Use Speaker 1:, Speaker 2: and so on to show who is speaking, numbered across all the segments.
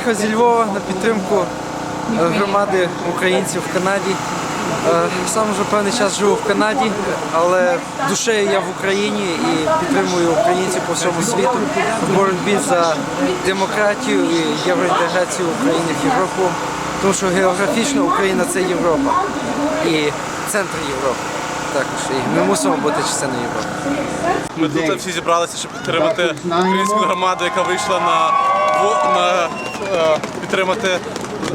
Speaker 1: приїхав зі Львова на підтримку е, громади українців в Канаді. Е, Сам вже певний час живу в Канаді, але душею я в Україні і підтримую українців по всьому світу в боротьбі за демократію і євроінтеграцію України в Європу. Тому що географічно Україна це Європа і центр Європи. Також і ми мусимо бути частиною Європи.
Speaker 2: Ми тут всі зібралися, щоб підтримати українську громаду, яка вийшла на, на підтримати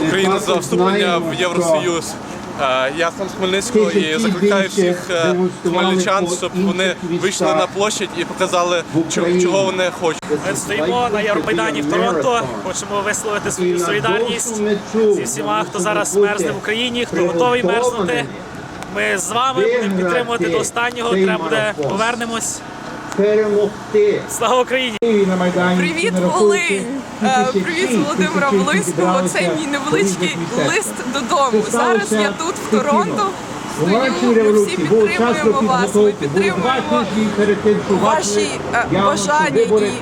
Speaker 2: Україну за вступлення в Євросоюз. Е, Я сам з Хмельницького і закликаю всіх е, хмельничан, щоб вони вийшли на площадь і показали, чого, чого вони хочуть.
Speaker 3: Ми стоїмо на Євромайдані в Торонто. Хочемо висловити свою солідарність зі всіма, хто зараз мерзне в Україні, хто готовий мерзнути. Ми з вами будемо підтримувати до останнього. Треба буде повернемось.
Speaker 4: Перемогти.
Speaker 3: Слава Україні!
Speaker 4: на Майдані.
Speaker 5: Привіт, Волинь! Е, Привіт, Володимира Волинського. Це мій невеличкий лист додому. Зараз я тут, в. Торонто. Стою, ми всі підтримуємо вас. Ми підтримуємо ваші е, бажання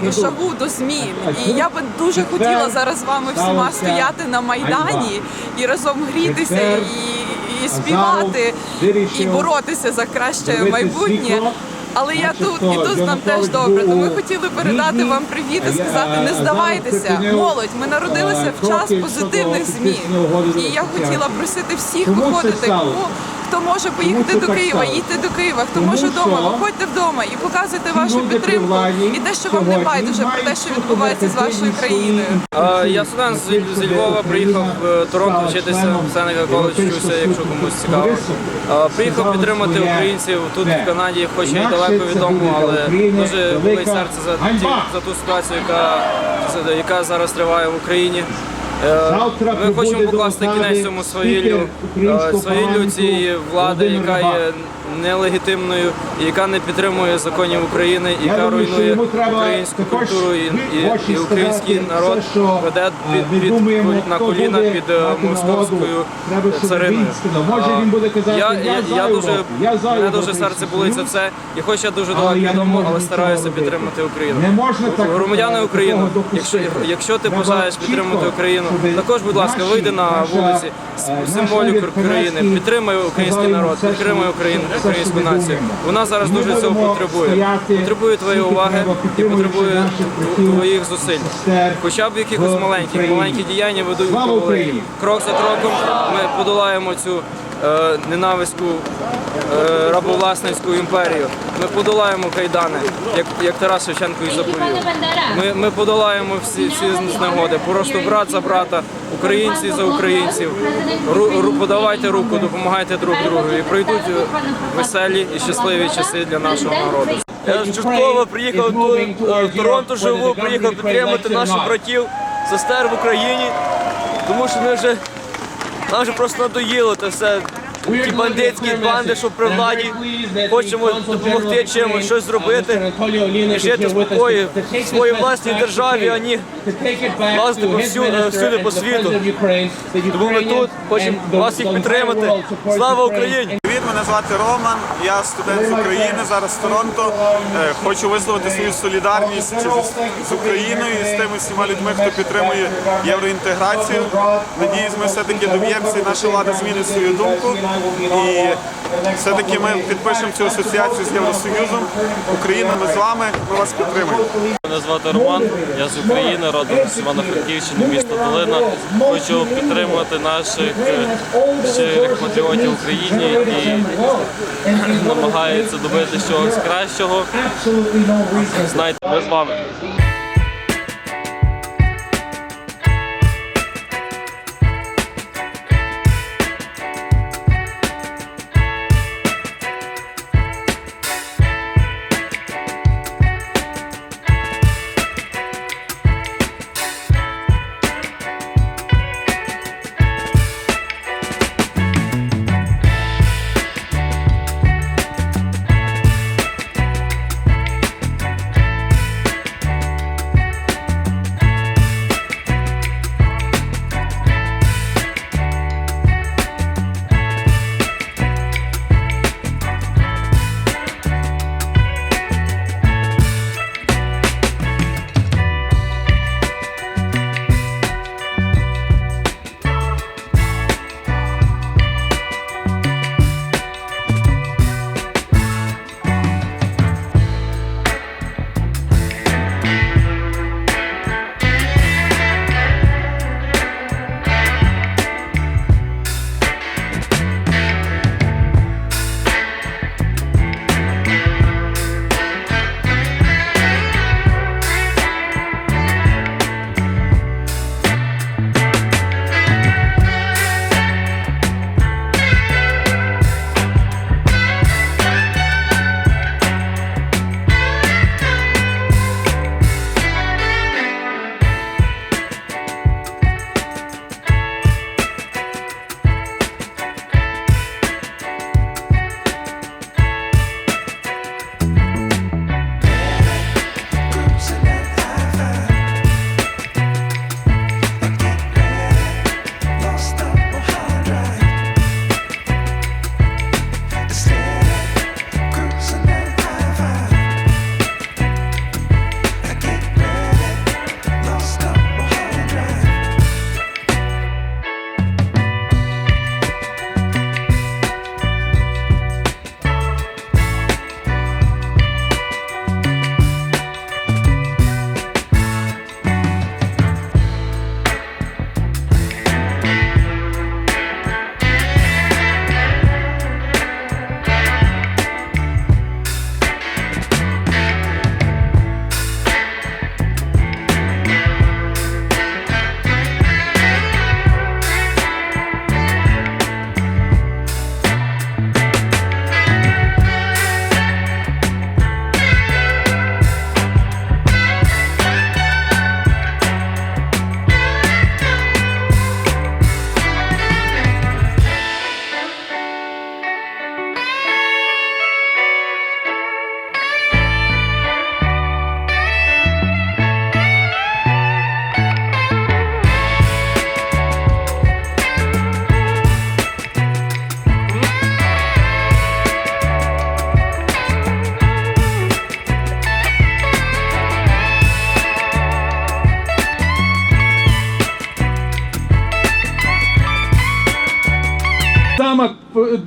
Speaker 5: і шагу до змін. І я би дуже хотіла зараз з вами всіма стояти на майдані і разом грітися і, і співати, і боротися за краще майбутнє. Але я тут і тут нам теж добре. То ми хотіли передати вам привіт і сказати: не здавайтеся, молодь. Ми народилися
Speaker 4: е,
Speaker 5: в час позитивних змін. І я хотіла просити всіх виходити. Хто може поїхати до Києва, їдьте до Києва. Хто
Speaker 4: Тому
Speaker 5: може вдома, виходьте вдома і показуйте вашу підтримку і те, що вам не байдуже про те, що відбувається з вашою країною.
Speaker 1: Е, Я студент з, з Львова, приїхав в Торонто вчитися в Сенека коледж, вчуся, якщо комусь цікаво. Е, Приїхав підтримати українців тут в Канаді, хоч й далеко від дому, але дуже болить серце за, ті, за ту ситуацію, яка, яка зараз триває в Україні. Е, Ми хочемо покласти кінець цьому свавіллю, е, свавіллю цієї влади, яка є нелегітимною, яка не підтримує законів України, яка руйнує українську культуру і, і, український народ веде
Speaker 4: е,
Speaker 1: під, під, на
Speaker 4: хто
Speaker 1: коліна під е, московською цариною.
Speaker 4: Може, він
Speaker 1: я,
Speaker 4: «Я
Speaker 1: я, дуже
Speaker 4: я
Speaker 1: мене дуже серце болить за
Speaker 4: Союз».
Speaker 1: це, і хоч я дуже
Speaker 4: Але
Speaker 1: далеко
Speaker 4: я
Speaker 1: від
Speaker 4: не
Speaker 1: дому,
Speaker 4: можу
Speaker 1: але стараюся підтримати Україну.
Speaker 4: Не можна
Speaker 1: Громадяни України, якщо, якщо ти бажаєш підтримати Україну, також, будь ласка, вийди на вулиці
Speaker 4: е,
Speaker 1: з символіку країни, підтримай український народ, підтримай Україну, українську націю. Вона зараз дуже цього потребує. Потребує твоєї уваги і потребує твоїх зусиль. Хоча б якихось маленьких, маленькі діяння ведуть до.
Speaker 4: Україні!
Speaker 1: Крок за кроком ми подолаємо цю ненавиську е, рабовласницьку імперію. Ми подолаємо кайдани, як, як Тарас Шевченко і заповів. Ми, ми подолаємо всі, всі знегоди. Просто брат за брата, українці за українців. Ру, ру, подавайте руку, допомагайте друг другу. І пройдуть е, веселі і щасливі часи для нашого народу.
Speaker 6: Я з приїхав тут, е, в Торонто живу, приїхав підтримати наших братів, сестер в Україні, тому що ми вже нам вже просто надоїло це все. Ті бандитські банди, що при владі, хочемо допомогти чимось, щось зробити, і жити в спокої в своїй власній державі, а не власне повсюди, всюди по світу. Тому ми тут хочемо вас їх підтримати. Слава Україні!
Speaker 2: Мене звати Роман. Я студент з України, зараз з Торонто. Е, Хочу висловити свою солідарність з Україною і з тими всіма людьми, хто підтримує євроінтеграцію. Надіюсь, ми все-таки доб'ємося і наша влада змінить свою думку. І все-таки ми підпишемо цю асоціацію з Євросоюзом. Україна, ми з вами, ми вас підтримуємо.
Speaker 7: Мене звати Роман, я з України, родом з Івано-Франківщини, місто Долина. Хочу підтримувати наших е, щирих патріотів в Україні і намагаються добити чогось кращого. Знайте, ми з вами.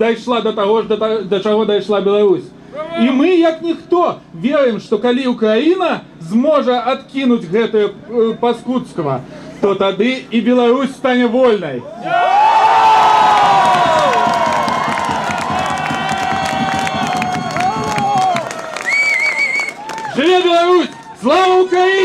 Speaker 4: Дійшла до того ж, до, чого дійшла Білорусь. І ми, як ніхто, віримо, що коли Україна зможе відкинути гэта е, то тоді і Білорусь стане вольною. Живе Білорусь! Слава Україні!